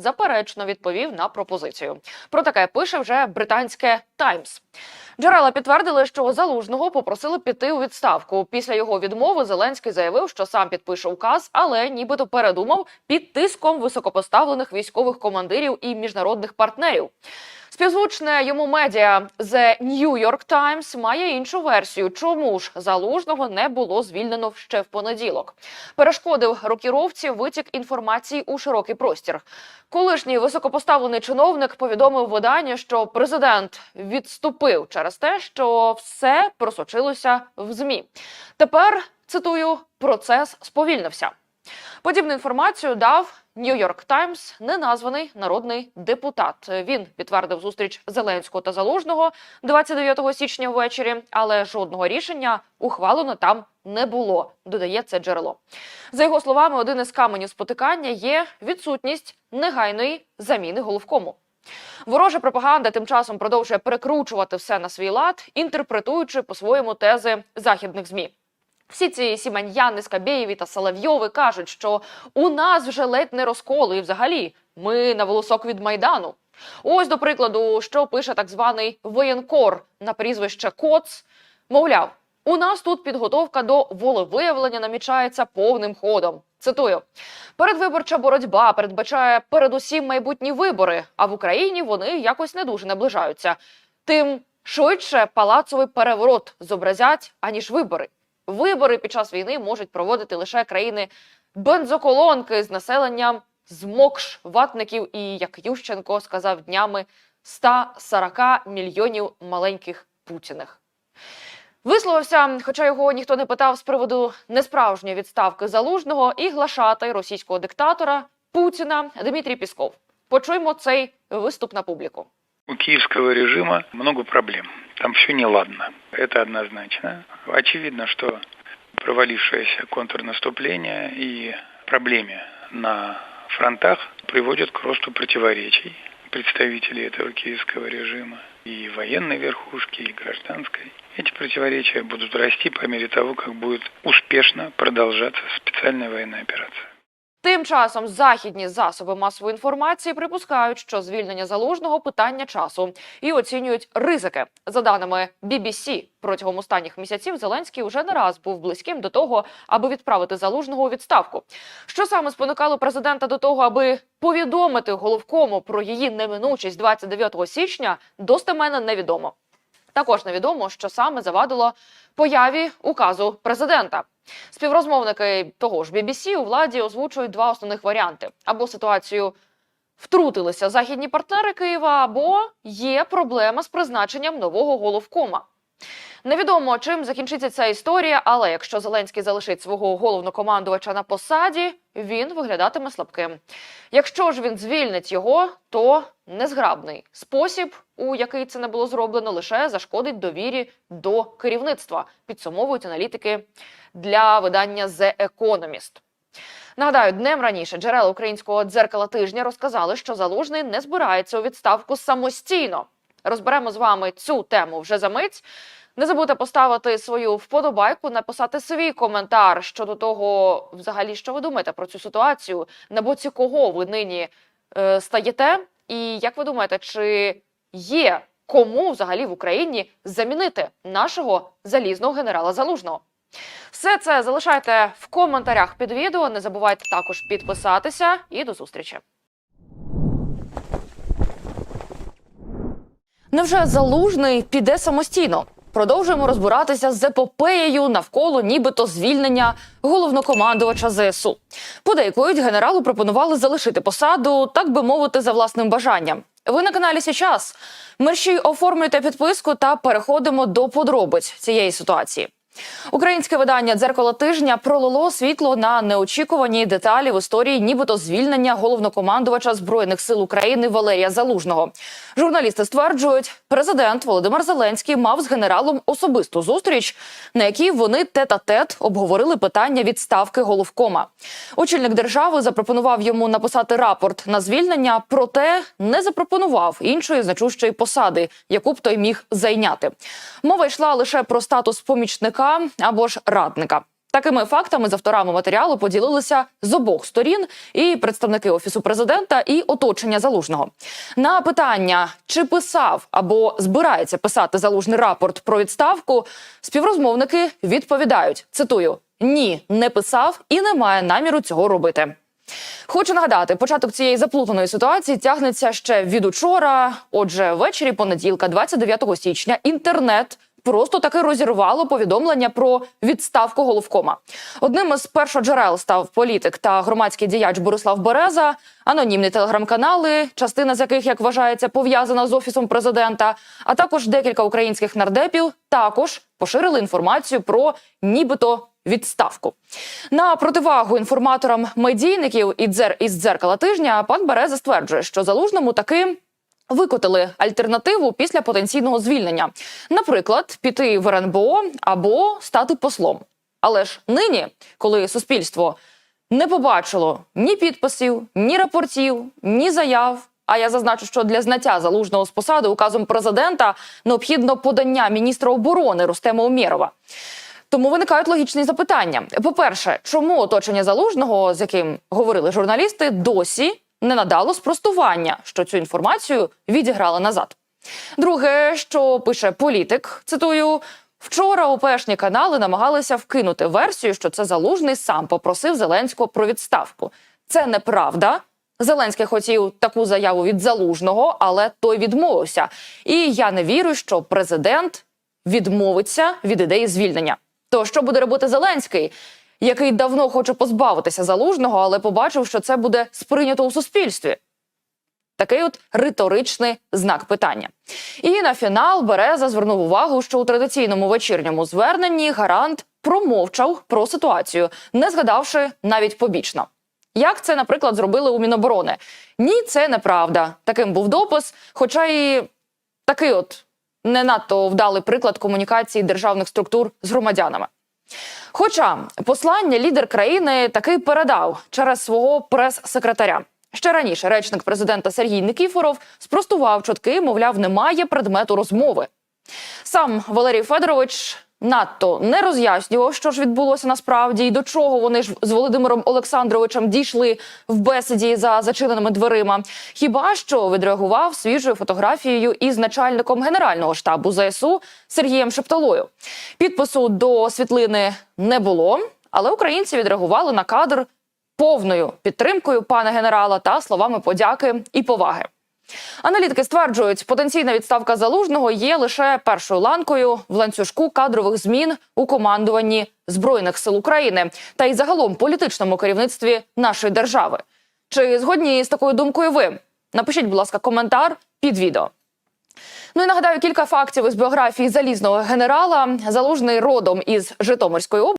заперечно відповів на пропозицію. Про таке пише вже британське Таймс. Джерела підтвердили, що залужного попросили піти у відставку. Після його відмови Зеленський заявив, що сам підпише указ, але нібито передумав під тиском високопоставлених військових командирів і міжнародних партнерів. Співзвучне йому медіа The New York Times має іншу версію, чому ж залужного не було звільнено ще в понеділок. Перешкодив рокіровці витік інформації у широкий простір. Колишній високопоставлений чиновник повідомив виданню, що президент відступив через те, що все просочилося в змі. Тепер цитую: процес сповільнився. Подібну інформацію дав Нью-Йорк Таймс неназваний народний депутат. Він підтвердив зустріч Зеленського та Залужного 29 січня ввечері, але жодного рішення ухвалено там не було. Додає це джерело. За його словами, один із каменів спотикання є відсутність негайної заміни головкому. Ворожа пропаганда тим часом продовжує перекручувати все на свій лад, інтерпретуючи по-своєму тези західних змі. Всі ці сіманьяни, Скабєєві та Соловйови кажуть, що у нас вже ледь не розколи, і взагалі ми на волосок від майдану. Ось до прикладу, що пише так званий воєнкор на прізвище Коц. Мовляв, у нас тут підготовка до волевиявлення намічається повним ходом. Цитую: передвиборча боротьба передбачає передусім майбутні вибори, а в Україні вони якось не дуже наближаються. Тим швидше палацовий переворот зобразять, аніж вибори. Вибори під час війни можуть проводити лише країни бензоколонки з населенням змокш ватників і, як Ющенко сказав днями, 140 мільйонів маленьких путіних. Висловився, хоча його ніхто не питав з приводу несправжньої відставки залужного і глашатай російського диктатора Путіна Дмитрій Пісков. Почуємо цей виступ на публіку. У киевского режима много проблем. Там все неладно. Это однозначно. Очевидно, что провалившееся контрнаступление и проблемы на фронтах приводят к росту противоречий представителей этого киевского режима и военной верхушки, и гражданской. Эти противоречия будут расти по мере того, как будет успешно продолжаться специальная военная операция. Тим часом західні засоби масової інформації припускають, що звільнення залужного питання часу і оцінюють ризики. За даними BBC, протягом останніх місяців Зеленський уже не раз був близьким до того, аби відправити залужного у відставку. Що саме спонукало президента до того, аби повідомити головкому про її неминучість 29 січня, достеменно невідомо. Також невідомо, що саме завадило появі указу президента. Співрозмовники того ж BBC у владі озвучують два основних варіанти: або ситуацію втрутилися західні партнери Києва, або є проблема з призначенням нового головкома. Невідомо чим закінчиться ця історія, але якщо Зеленський залишить свого головнокомандувача на посаді, він виглядатиме слабким. Якщо ж він звільнить його, то незграбний спосіб, у який це не було зроблено, лише зашкодить довірі до керівництва, підсумовують аналітики для видання The Economist. Нагадаю, днем раніше джерела українського дзеркала тижня розказали, що залужний не збирається у відставку самостійно. Розберемо з вами цю тему вже за мить. Не забудьте поставити свою вподобайку, написати свій коментар щодо того, взагалі, що ви думаєте про цю ситуацію, на боці кого ви нині е, стаєте, і як ви думаєте, чи є кому взагалі в Україні замінити нашого залізного генерала Залужного? Все це залишайте в коментарях під відео. Не забувайте також підписатися і до зустрічі. Невже залужний піде самостійно? Продовжуємо розбиратися з епопеєю навколо нібито звільнення головнокомандувача ЗСУ. Подейкують, генералу пропонували залишити посаду, так би мовити, за власним бажанням. Ви на каналі «Сейчас». Мерщій оформлюйте підписку та переходимо до подробиць цієї ситуації. Українське видання дзеркало тижня пролило світло на неочікувані деталі в історії, нібито звільнення головнокомандувача збройних сил України Валерія Залужного. Журналісти стверджують, президент Володимир Зеленський мав з генералом особисту зустріч, на якій вони тет-а-тет обговорили питання відставки головкома. Очільник держави запропонував йому написати рапорт на звільнення, проте не запропонував іншої значущої посади, яку б той міг зайняти. Мова йшла лише про статус помічника або ж радника. Такими фактами з авторами матеріалу поділилися з обох сторін і представники офісу президента, і оточення залужного. На питання, чи писав або збирається писати залужний рапорт про відставку, співрозмовники відповідають: цитую: ні, не писав і не має наміру цього робити. Хочу нагадати, початок цієї заплутаної ситуації тягнеться ще від учора. Отже, ввечері понеділка, 29 січня, інтернет. Просто таки розірвало повідомлення про відставку головкома. Одним із першоджерел став політик та громадський діяч Борислав Береза, анонімні телеграм-канали, частина з яких, як вважається, пов'язана з офісом президента, а також декілька українських нардепів також поширили інформацію про нібито відставку. На противагу інформаторам медійників і дзер із дзеркала тижня пан Береза стверджує, що залужному таки. Викотили альтернативу після потенційного звільнення, наприклад, піти в РНБО або стати послом. Але ж нині, коли суспільство не побачило ні підписів, ні рапортів, ні заяв. А я зазначу, що для зняття залужного з посади указом президента необхідно подання міністра оборони Рустема Умєрова. Тому виникають логічні запитання. По-перше, чому оточення залужного, з яким говорили журналісти, досі не надало спростування, що цю інформацію відіграли назад. Друге, що пише політик, цитую. Вчора ОПшні канали намагалися вкинути версію, що це залужний сам попросив Зеленського про відставку. Це неправда. Зеленський хотів таку заяву від залужного, але той відмовився. І я не вірю, що президент відмовиться від ідеї звільнення. То що буде робити Зеленський, який давно хоче позбавитися залужного, але побачив, що це буде сприйнято у суспільстві? Такий от риторичний знак питання. І на фінал Береза звернув увагу, що у традиційному вечірньому зверненні гарант промовчав про ситуацію, не згадавши навіть побічно. Як це, наприклад, зробили у Міноборони? Ні, це неправда. Таким був допис, хоча і такий от не надто вдалий приклад комунікації державних структур з громадянами. Хоча послання лідер країни таки передав через свого прес-секретаря. Ще раніше речник президента Сергій Никіфоров спростував чутки, мовляв, немає предмету розмови. Сам Валерій Федорович надто не роз'яснював, що ж відбулося насправді, і до чого вони ж з Володимиром Олександровичем дійшли в бесіді за зачиненими дверима. Хіба що відреагував свіжою фотографією із начальником генерального штабу ЗСУ Сергієм Шепталою. Підпису до світлини не було, але українці відреагували на кадр повною підтримкою пана генерала та словами подяки і поваги. Аналітики стверджують, потенційна відставка залужного є лише першою ланкою в ланцюжку кадрових змін у командуванні збройних сил України та й загалом політичному керівництві нашої держави. Чи згодні з такою думкою ви? Напишіть, будь ласка, коментар під відео. Ну і нагадаю кілька фактів із біографії залізного генерала. Залужний родом із Житомирської області.